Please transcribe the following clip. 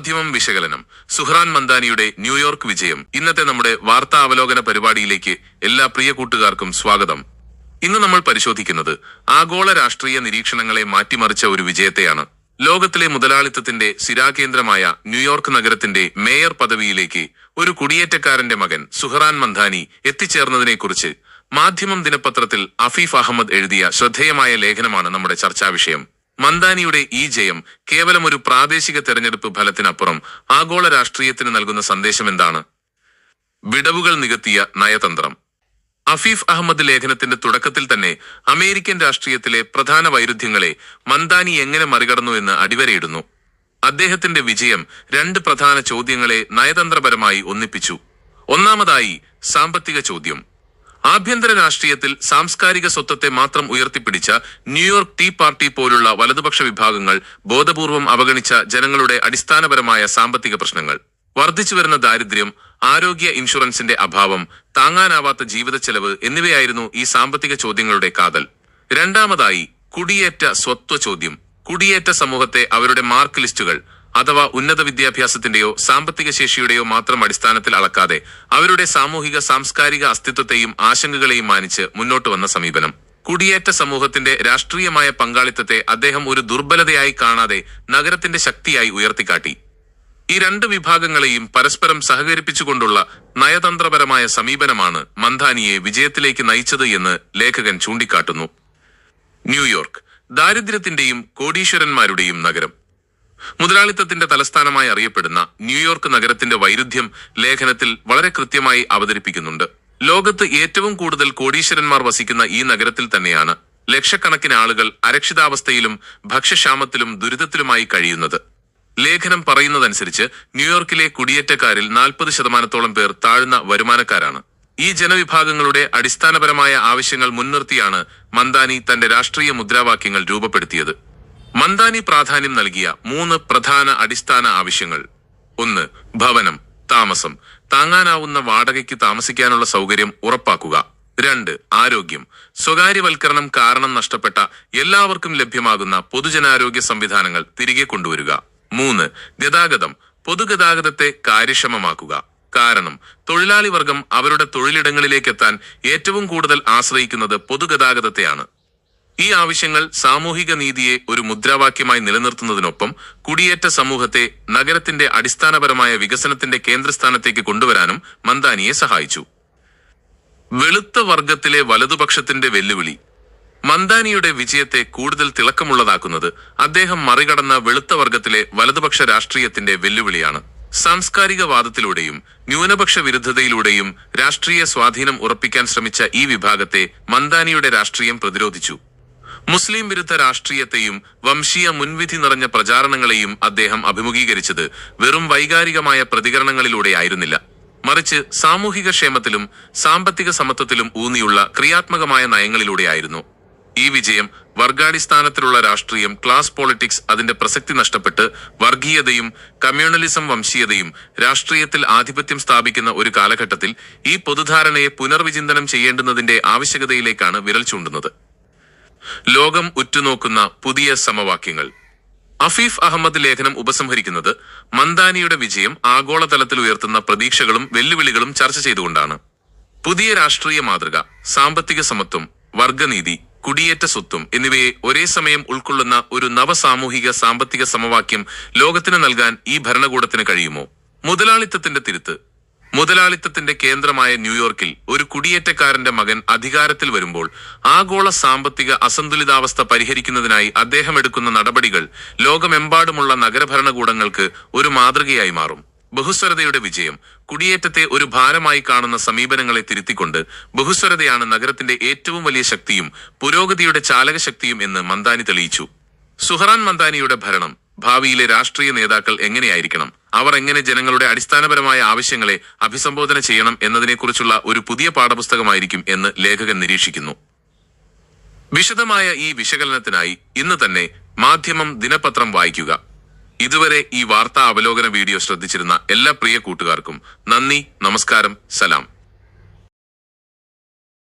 മാധ്യമം വിശകലനം. സുഹ്റാൻ മന്ദാനിയുടെ ന്യൂയോർക്ക് വിജയം. ഇന്നത്തെ നമ്മുടെ വാർത്താ അവലോകന പരിപാടിയിലേക്ക് എല്ലാ പ്രിയ കൂട്ടുകാർക്കും സ്വാഗതം. ഇന്ന് നമ്മൾ പരിശോധിക്കുന്നത് ആഗോള രാഷ്ട്രീയ നിരീക്ഷണങ്ങളെ മാറ്റിമറിച്ച ഒരു വിജയത്തെയാണ്. ലോകത്തിലെ മുതലാളിത്തത്തിന്റെ സിരാകേന്ദ്രമായ ന്യൂയോർക്ക് നഗരത്തിന്റെ മേയർ പദവിയിലേക്ക് ഒരു കുടിയേറ്റക്കാരന്റെ മകൻ സുഹറാൻ മന്ദാനി എത്തിച്ചേർന്നതിനെക്കുറിച്ച് മാധ്യമം ദിനപത്രത്തിൽ അഫീഫ് അഹമ്മദ് എഴുതിയ ശ്രദ്ധേയമായ ലേഖനമാണ് നമ്മുടെ ചർച്ചാ വിഷയം. മന്ദാനിയുടെ ഈ ജയം കേവലം ഒരു പ്രാദേശിക തെരഞ്ഞെടുപ്പ് ഫലത്തിനപ്പുറം ആഗോള രാഷ്ട്രീയത്തിന് നൽകുന്ന സന്ദേശം എന്താണ്? വിടവുകൾ നികത്തിയ നയതന്ത്രം. അഫീഫ് അഹമ്മദ് ലേഖനത്തിന്റെ തുടക്കത്തിൽ തന്നെ അമേരിക്കൻ രാഷ്ട്രീയത്തിലെ പ്രധാന വൈരുദ്ധ്യങ്ങളെ മന്ദാനി എങ്ങനെ മറികടന്നു എന്ന് അടിവരയിടുന്നു. അദ്ദേഹത്തിന്റെ വിജയം രണ്ട് പ്രധാന ചോദ്യങ്ങളെ നയതന്ത്രപരമായി ഒന്നിപ്പിച്ചു. ഒന്നാമതായി സാമ്പത്തിക ചോദ്യം. ആഭ്യന്തര രാഷ്ട്രീയത്തിൽ സാംസ്കാരിക സ്വത്വത്തെ മാത്രം ഉയർത്തിപ്പിടിച്ച ന്യൂയോർക്ക് ടീ പാർട്ടി പോലുള്ള വലതുപക്ഷ വിഭാഗങ്ങൾ ബോധപൂർവം അവഗണിച്ച ജനങ്ങളുടെ അടിസ്ഥാനപരമായ സാമ്പത്തിക പ്രശ്നങ്ങൾ. വർദ്ധിച്ചുവരുന്ന ദാരിദ്ര്യം ആരോഗ്യ ഇൻഷുറൻസിന്റെ അഭാവം താങ്ങാനാവാത്ത ജീവിത ചെലവ് എന്നിവയായിരുന്നു ഈ സാമ്പത്തിക ചോദ്യങ്ങളുടെ കാതൽ. രണ്ടാമതായി കുടിയേറ്റ സ്വത്വ ചോദ്യം. കുടിയേറ്റ സമൂഹത്തെ അവരുടെ മാർക്ക് ലിസ്റ്റുകൾ അഥവാ ഉന്നത വിദ്യാഭ്യാസത്തിന്റെയോ സാമ്പത്തിക ശേഷിയുടെയോ മാത്രം അടിസ്ഥാനത്തിൽ അളക്കാതെ അവരുടെ സാമൂഹിക സാംസ്കാരിക അസ്തിത്വത്തെയും ആശങ്കകളെയും മാനിച്ച് മുന്നോട്ട് വന്ന സമീപനം. കുടിയേറ്റ സമൂഹത്തിന്റെ രാഷ്ട്രീയമായ പങ്കാളിത്തത്തെ അദ്ദേഹം ഒരു ദുർബലതയായി കാണാതെ നഗരത്തിന്റെ ശക്തിയായി ഉയർത്തിക്കാട്ടി. ഈ രണ്ട് വിഭാഗങ്ങളെയും പരസ്പരം സഹകരിപ്പിച്ചുകൊണ്ടുള്ള നയതന്ത്രപരമായ സമീപനമാണ് മന്ദാനിയെ വിജയത്തിലേക്ക് നയിച്ചത് എന്ന് ലേഖകൻ ചൂണ്ടിക്കാട്ടുന്നു. ന്യൂയോർക്ക് ദാരിദ്ര്യത്തിന്റെയും കോടീശ്വരന്മാരുടെയും നഗരം. മുതലാളിത്തത്തിന്റെ തലസ്ഥാനമായി അറിയപ്പെടുന്ന ന്യൂയോർക്ക് നഗരത്തിന്റെ വൈരുദ്ധ്യം ലേഖനത്തിൽ വളരെ കൃത്യമായി അവതരിപ്പിക്കുന്നുണ്ട്. ലോകത്ത് ഏറ്റവും കൂടുതൽ കോടീശ്വരന്മാർ വസിക്കുന്ന ഈ നഗരത്തിൽ തന്നെയാണ് ലക്ഷക്കണക്കിന് ആളുകൾ അരക്ഷിതാവസ്ഥയിലും ഭക്ഷ്യക്ഷാമത്തിലും ദുരിതത്തിലുമായി കഴിയുന്നത്. ലേഖനം പറയുന്നതനുസരിച്ച് ന്യൂയോർക്കിലെ കുടിയേറ്റക്കാരിൽ നാൽപ്പത് ശതമാനത്തോളം പേർ താഴ്ന്ന വരുമാനക്കാരാണ്. ഈ ജനവിഭാഗങ്ങളുടെ അടിസ്ഥാനപരമായ ആവശ്യങ്ങൾ മുൻനിർത്തിയാണ് മന്ദാനി തന്റെ രാഷ്ട്രീയ മുദ്രാവാക്യങ്ങൾ രൂപപ്പെടുത്തിയത്. മന്ദാനി പ്രാധാന്യം നൽകിയ മൂന്ന് പ്രധാന അടിസ്ഥാന ആവശ്യങ്ങൾ. ഒന്ന് ഭവനം താമസം. താങ്ങാനാവുന്ന വാടകയ്ക്ക് താമസിക്കാനുള്ള സൗകര്യം ഉറപ്പാക്കുക. രണ്ട് ആരോഗ്യം. സ്വകാര്യവൽക്കരണം കാരണം നഷ്ടപ്പെട്ട എല്ലാവർക്കും ലഭ്യമാകുന്ന പൊതുജനാരോഗ്യ സംവിധാനങ്ങൾ തിരികെ കൊണ്ടുവരിക. മൂന്ന് ഗതാഗതം. പൊതുഗതാഗതത്തെ കാര്യക്ഷമമാക്കുക. കാരണം തൊഴിലാളി വർഗം അവരുടെ തൊഴിലിടങ്ങളിലേക്കെത്താൻ ഏറ്റവും കൂടുതൽ ആശ്രയിക്കുന്നത് പൊതുഗതാഗതത്തെയാണ്. ഈ ആവശ്യങ്ങൾ സാമൂഹിക നീതിയെ ഒരു മുദ്രാവാക്യമായി നിലനിർത്തുന്നതിനൊപ്പം കുടിയേറ്റ സമൂഹത്തെ നഗരത്തിന്റെ അടിസ്ഥാനപരമായ വികസനത്തിന്റെ കേന്ദ്രസ്ഥാനത്തേക്ക് കൊണ്ടുവരാനും മന്ദാനിയെ സഹായിച്ചു. വെളുത്ത വർഗത്തിലെ വലതുപക്ഷത്തിന്റെ വെല്ലുവിളി. മന്ദാനിയുടെ വിജയത്തെ കൂടുതൽ തിളക്കമുള്ളതാക്കുന്നത് അദ്ദേഹം മറികടന്ന വെളുത്ത വർഗത്തിലെ വലതുപക്ഷ രാഷ്ട്രീയത്തിന്റെ വെല്ലുവിളിയാണ്. സാംസ്കാരികവാദത്തിലൂടെയും ന്യൂനപക്ഷ വിരുദ്ധതയിലൂടെയും രാഷ്ട്രീയ സ്വാധീനം ഉറപ്പിക്കാൻ ശ്രമിച്ച ഈ വിഭാഗത്തെ മന്ദാനിയുടെ രാഷ്ട്രീയം പ്രതിരോധിച്ചു. മുസ്ലിം വിരുദ്ധ രാഷ്ട്രീയത്തെയും വംശീയ മുൻവിധി നിറഞ്ഞ പ്രചാരണങ്ങളെയും അദ്ദേഹം അഭിമുഖീകരിച്ചത് വെറും വൈകാരികമായ പ്രതികരണങ്ങളിലൂടെയായിരുന്നില്ല. മറിച്ച് സാമൂഹിക ക്ഷേമത്തിലും സാമ്പത്തിക സമത്വത്തിലും ഊന്നിയുള്ള ക്രിയാത്മകമായ നയങ്ങളിലൂടെയായിരുന്നു. ഈ വിജയം വർഗാടിസ്ഥാനത്തിലുള്ള രാഷ്ട്രീയം ക്ലാസ് പോളിറ്റിക്സ് അതിന്റെ പ്രസക്തി നഷ്ടപ്പെട്ട് വർഗീയതയും കമ്മ്യൂണലിസം വംശീയതയും രാഷ്ട്രീയത്തിൽ ആധിപത്യം സ്ഥാപിക്കുന്ന ഒരു കാലഘട്ടത്തിൽ ഈ പൊതുധാരണയെ പുനർവിചിന്തനം ചെയ്യേണ്ടുന്നതിന്റെ ആവശ്യകതയിലേക്കാണ് വിരൽ ചൂണ്ടുന്നത്. ലോകം ഉറ്റുനോക്കുന്ന പുതിയ സമവാക്യങ്ങൾ. അഫീഫ് അഹമ്മദ് ലേഖനം ഉപസംഹരിക്കുന്നത് മന്ദാനിയുടെ വിജയം ആഗോളതലത്തിൽ ഉയർത്തുന്ന പ്രതീക്ഷകളും വെല്ലുവിളികളും ചർച്ച ചെയ്തുകൊണ്ടാണ്. പുതിയ രാഷ്ട്രീയ മാതൃക സാമ്പത്തിക സമത്വം വർഗനീതി കുടിയേറ്റ സ്വത്വം എന്നിവയെ ഒരേ സമയം ഉൾക്കൊള്ളുന്ന ഒരു നവസാമൂഹിക സാമ്പത്തിക സമവാക്യം ലോകത്തിന് നൽകാൻ ഈ ഭരണകൂടത്തിന് കഴിയുമോ? മുതലാളിത്തത്തിന്റെ തിരുത്ത് മുതലാളിത്തത്തിന്റെ കേന്ദ്രമായ ന്യൂയോർക്കിൽ ഒരു കുടിയേറ്റക്കാരന്റെ മകൻ അധികാരത്തിൽ വരുമ്പോൾ ആഗോള സാമ്പത്തിക അസന്തുലിതാവസ്ഥ പരിഹരിക്കുന്നതിനായി അദ്ദേഹം എടുക്കുന്ന നടപടികൾ ലോകമെമ്പാടുമുള്ള നഗരഭരണകൂടങ്ങൾക്ക് ഒരു മാതൃകയായി മാറും. ബഹുസ്വരതയുടെ വിജയം കുടിയേറ്റത്തെ ഒരു ഭാരമായി കാണുന്ന സമീപനങ്ങളെ തിരുത്തിക്കൊണ്ട് ബഹുസ്വരതയാണ് നഗരത്തിന്റെ ഏറ്റവും വലിയ ശക്തിയും പുരോഗതിയുടെ ചാലകശക്തിയും എന്ന് മന്ദാനി തെളിയിച്ചു. സുഹറാൻ മന്ദാനിയുടെ ഭരണം ഭാവിയിലെ രാഷ്ട്രീയ നേതാക്കൾ എങ്ങനെയായിരിക്കണം? അവർ എങ്ങനെ ജനങ്ങളുടെ അടിസ്ഥാനപരമായ ആവശ്യങ്ങളെ അഭിസംബോധന ചെയ്യണം എന്നതിനെക്കുറിച്ചുള്ള ഒരു പുതിയ പാഠപുസ്തകമായിരിക്കും എന്ന് ലേഖകൻ നിരീക്ഷിക്കുന്നു. വിശദമായ ഈ വിശകലനത്തിനായി ഇന്ന് തന്നെ മാധ്യമം ദിനപത്രം വായിക്കുക. ഇതുവരെ ഈ വാർത്താ അവലോകന വീഡിയോ ശ്രദ്ധിച്ചിരുന്ന എല്ലാ പ്രിയ കൂട്ടുകാർക്കും നന്ദി നമസ്കാരം സലാം.